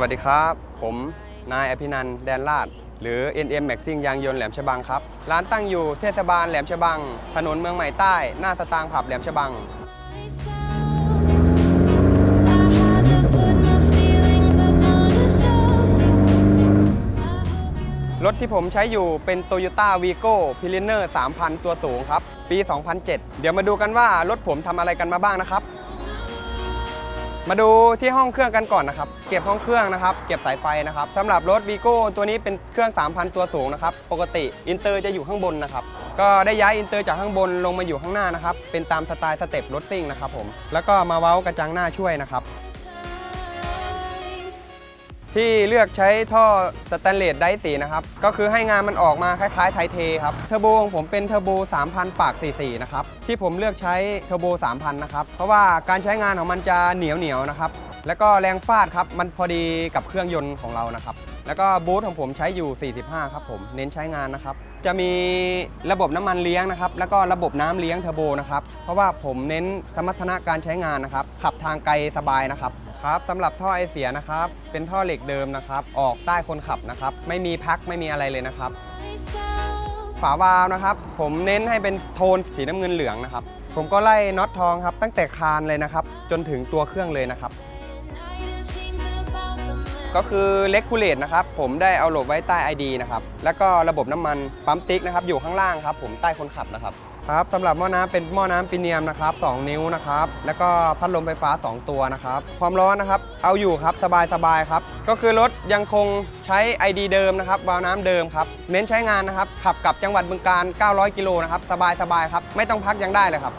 วัสดีครับ ผมนายอภินันแดนลาด หรือ NM Maxing ยางยนต์แหลมฉบังครับ ร้านตั้งอยู่เทศบาลแหลมฉบัง ถนนเมืองใหม่ใต้ หน้าสตางค์ผับแหลมฉบัง รถที่ผมใช้อยู่เป็น Toyota Vigo p i l i n e r 3,000 ตัวสูงครับ ปี 2007 เดี๋ยวมาดูกันว่ารถผมทำอะไรกันมาบ้างนะครับ มาดูที่ห้องเครื่องกันก่อนนะครับ เก็บห้องเครื่องนะครับ เก็บสายไฟนะครับสำหรับรถ v ีโก้ตัวนี้เป็นเครื่อง 3,000 ตัวสูงนะครับ ปกติอินเตอร์จะอยู่ข้างบนนะครับ ก็ได้ย้ายอินเตอร์จากข้างบนลงมาอยู่ข้างหน้านะครับ เป็นตามสไตล์สเต็ปรถซิ่งนะครับผม แล้วก็มาเว้ากระจังหน้าช่วยนะครับ ที่เลือกใช้ท่อสแตนเลสไดสีนะครับ ก็คือให้งานมันออกมาคล้ายๆไทเทครับ เทอร์โบของผมเป็นเทอร์โบ 3,000 ปาก 44 นะครับ ที่ผมเลือกใช้เทอร์โบ 3,000 นะครับ เพราะว่าการใช้งานของมันจะเหนียวเหนียวนะครับ แล้วก็แรงฟาดครับ มันพอดีกับเครื่องยนต์ของเรานะครับ แล้วก็บูทของผมใช้อยู่ 45 ครับผม เน้นใช้งานนะครับ จะมีระบบน้ำมันเลี้ยงนะครับ แล้วก็ระบบน้ำเลี้ยงเทอร์โบนะครับ เพราะว่าผมเน้นสมรรถนะการใช้งานนะครับ ขับทางไกลสบายนะครับ ครับสำหรับท่อไอเสียนะครับ เป็นท่อเหล็กเดิมนะครับ ออกใต้คนขับนะครับ ไม่มีพักไม่มีอะไรเลยนะครับ ฝาวาล์วนะครับ ผมเน้นให้เป็นโทนสีน้ำเงินเหลืองนะครับ ผมก็ไล่น็อตทองครับ ตั้งแต่คานเลยนะครับ จนถึงตัวเครื่องเลยนะครับ ก็คือเล็กคูเลตนะครับ ผมได้เอาโหลบไว้ใต้ ID นะครับ แล้วก็ระบบน้ำมันปั๊มติ๊กนะครับ อยู่ข้างล่างครับ ผมใต้คนขับนะครับ ครับสำหรับหม้อน้ำเป็นหม้อน้ำปีเนียมนะครับ 2 นิ้วนะครับ แล้วก็พัดลมไฟฟ้า 2 ตัวนะครับ ความร้อนนะครับ เอาอยู่ครับสบายสบายๆครับ ก็คือรถยังคงใช้ ID เดิมนะครับวาล์วน้ำเดิมครับ เน้นใช้งานนะครับ ขับกลับจังหวัดบึงการ 900 กิโลนะครับ สบายสบายๆครับ ไม่ต้องพักยังได้เลยครับ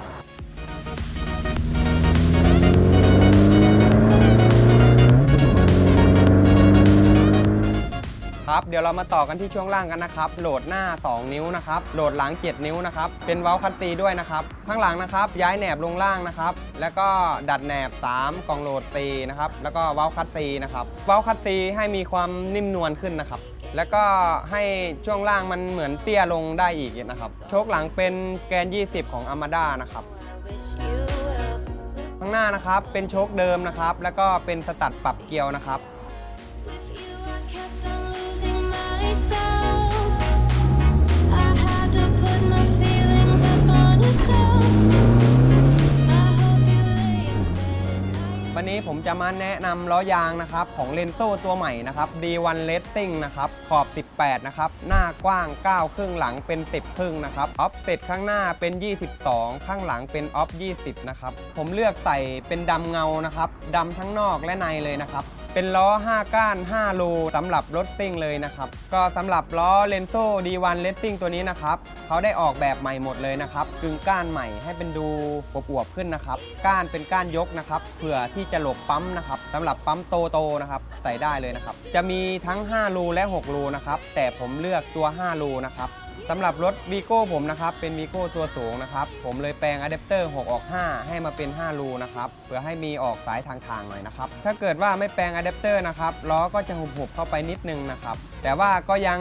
เดี๋ยวเรามาต่อกันที่ช่วงล่างกันนะครับ โหลดหน้า 2 นิ้วนะครับ โหลดหลัง 7 นิ้วนะครับ เป็นเว้าคัตตีด้วยนะครับ ข้างหลังนะครับ ย้ายแหนบลงล่างนะครับ แล้วก็ดัดแหนบ 3 กล่องโหลดตีนะครับ แล้วก็เว้าคัตตีนะครับ เว้าคัตตีให้มีความนิ่มนวลขึ้นนะครับ แล้วก็ให้ช่วงล่างมันเหมือนเตี้ยลงได้อีกนะครับ โชคหลังเป็นแกน 20 ของ Armada นะครับข้างหน้านะครับเป็นโชคเดิมนะครับ แล้วก็เป็นสตัดปรับเกียวนะครับ ผมจะมาแนะนำล้อยางนะครับของเลนโซ่ตัวใหม่นะครับ D1 Racing นะครับขอบ 18 นะครับ หน้ากว้าง 9 ครึ่งหลังเป็น 10 ครึ่งนะครับออฟเซตข้างหน้าเป็น 22 ข้างหลังเป็นออฟ 20 นะครับ ผมเลือกใส่เป็นดำเงานะครับดำทั้งนอกและในเลยนะครับ เป็นล้อ 5 ก้าน5รูสำหรับรถซิ่งเลยนะครับ ก็สำหรับล้อเลนโซ่ D1 Racing ตัวนี้นะครับ เขาได้ออกแบบใหม่หมดเลยนะครับ กึ่งก้านใหม่ให้เป็นดูอวบๆขึ้นนะครับ ก้านเป็นก้านยกนะครับ เผื่อที่จะหลบปั๊มนะครับสำหรับปั๊มโตๆนะครับ ใส่ได้เลยนะครับ จะมีทั้ง5รูและ6รูนะครับ แต่ผมเลือกตัว5รูนะครับ สำหรับรถวีโก้ผมนะครับ เป็นวีโก้ตัวสูงนะครับ ผมเลยแปลงอะแดปเตอร์ 6 ออก 5 ให้มาเป็น 5 รูนะครับ เพื่อให้มีออกสายทางๆหน่อยนะครับ ถ้าเกิดว่าไม่แปลงอะแดปเตอร์นะครับ ล้อก็จะหุบๆเข้าไปนิดนึงนะครับ แต่ว่าก็ยัง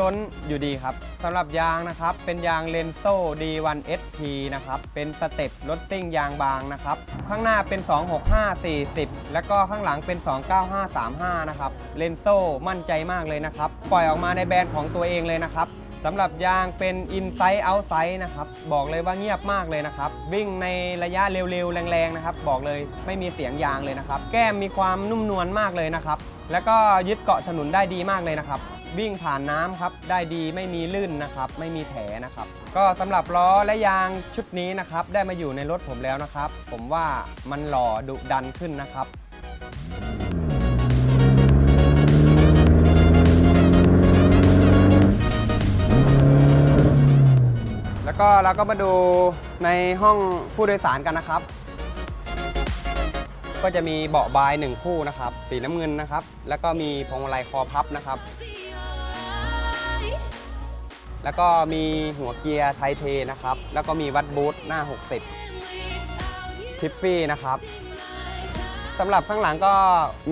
ล้นๆอยู่ดีครับสำหรับยางนะครับ เป็นยางเลนโซ่ D1 SP นะครับ เป็นสเต็ปรถซิ่งยางบางนะครับ ข้างหน้าเป็น 265 40 แล้วก็ข้างหลังเป็น 295 35 นะครับ เลนโซ่มั่นใจมากเลยนะครับ ปล่อยออกมาในแบรนด์ของตัวเองเลยนะครับ สำหรับยางเป็น Inside Outside นะครับ บอกเลยว่าเงียบมากเลยนะครับ วิ่งในระยะเร็วๆ แรงๆ นะครับ บอกเลยไม่มีเสียงยางเลยนะครับ แก้มมีความนุ่มนวลมากเลยนะครับ แล้วก็ยึดเกาะถนนได้ดีมากเลยนะครับ วิ่งผ่านน้ำครับได้ดีไม่มีลื่นนะครับ ไม่มีแผลนะครับ ก็สำหรับล้อและยางชุดนี้นะครับ ได้มาอยู่ในรถผมแล้วนะครับ ผมว่ามันหล่อดุดันขึ้นนะครับ ก็เราก็มาดูในห้องผู้โดยสารกันนะครับ ก็จะมีเบาะบายหนึ่งคู่นะครับ สีน้ำเงินนะครับ แล้วก็มีพวงมาลัยคอพับนะครับ แล้วก็มีหัวเกียร์ไทเทนะครับ แล้วก็มีวัดบูทหน้า 60ทิฟฟี่นะครับสำหรับข้างหลังก็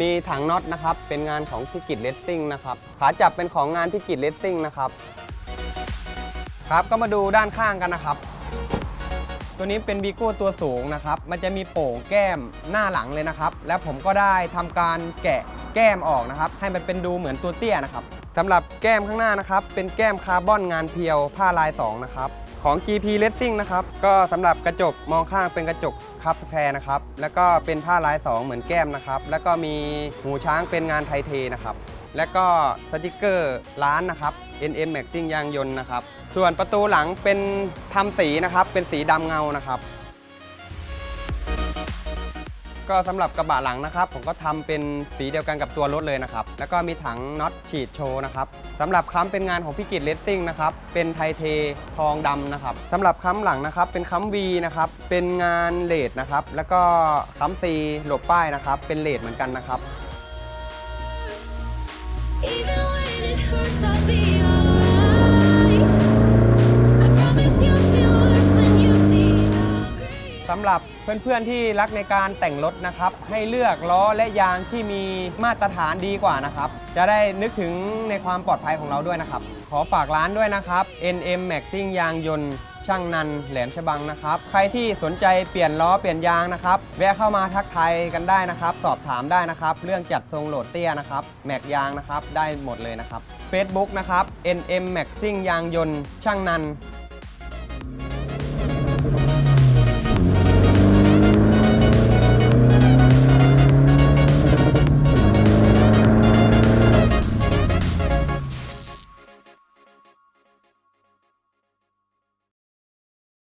มีถังน็อตนะครับ เป็นงานของพิกิจเลสซิ่งนะครับ ขาจับเป็นของงานพิกิจเลสซิ่งนะครับ ครับก็มาดูด้านข้างกันนะครับ ตัวนี้เป็นบีโก้ตัวสูงนะครับ มันจะมีโป่งแก้มหน้าหลังเลยนะครับ แล้วผมก็ได้ทำการแกะแก้มออกนะครับ ให้มันเป็นดูเหมือนตัวเตี้ยนะครับสำหรับแก้มข้างหน้านะครับ เป็นแก้มคาร์บอนงานเพียวผ้าลาย 2 นะครับ ของ GP Racing นะครับ ก็สำหรับกระจกมองข้างเป็นกระจกคับสแพร์นะครับ แล้วก็เป็นผ้าลาย 2 เหมือนแก้มนะครับ แล้วก็มีหูช้างเป็นงานไทเทนะครับ แล้วก็สติกเกอร์ร้านนะครับ NM Maxing ยางยนต์นะครับ ส่วนประตูหลังเป็นทำสีนะครับ เป็นสีดำเงานะครับ ก็สำหรับกระบะหลังนะครับ ผมก็ทำเป็นสีเดียวกันกับตัวรถเลยนะครับ แล้วก็มีถังน็อตฉีดโชว์นะครับสำหรับค้ำเป็นงานของพิกิจเลสซิ่งนะครับ เป็นไทเททองดำนะครับสำหรับค้ำหลังนะครับ เป็นค้ำวีนะครับ เป็นงานเลดนะครับ แล้วก็ค้ำซีหลบป้ายนะครับ เป็นเลดเหมือนกันนะครับ Even when it hurts, I'll be. เพื่อนๆที่รักในการแต่งรถนะครับ ให้เลือกล้อและยางที่มีมาตรฐานดีกว่านะครับ จะได้นึกถึงในความปลอดภัยของเราด้วยนะครับ ขอฝากร้านด้วยนะครับ NM Maxing ยางยนต์ช่างนันแหลมฉบังนะครับ ใครที่สนใจเปลี่ยนล้อเปลี่ยนยางนะครับ แวะเข้ามาทักทายกันได้นะครับ สอบถามได้นะครับ เรื่องจัดทรงโหลดเตี้ยนะครับ แม็กยางนะครับ ได้หมดเลยนะครับ Facebook นะครับ NM Maxing ยางยนต์ช่างนัน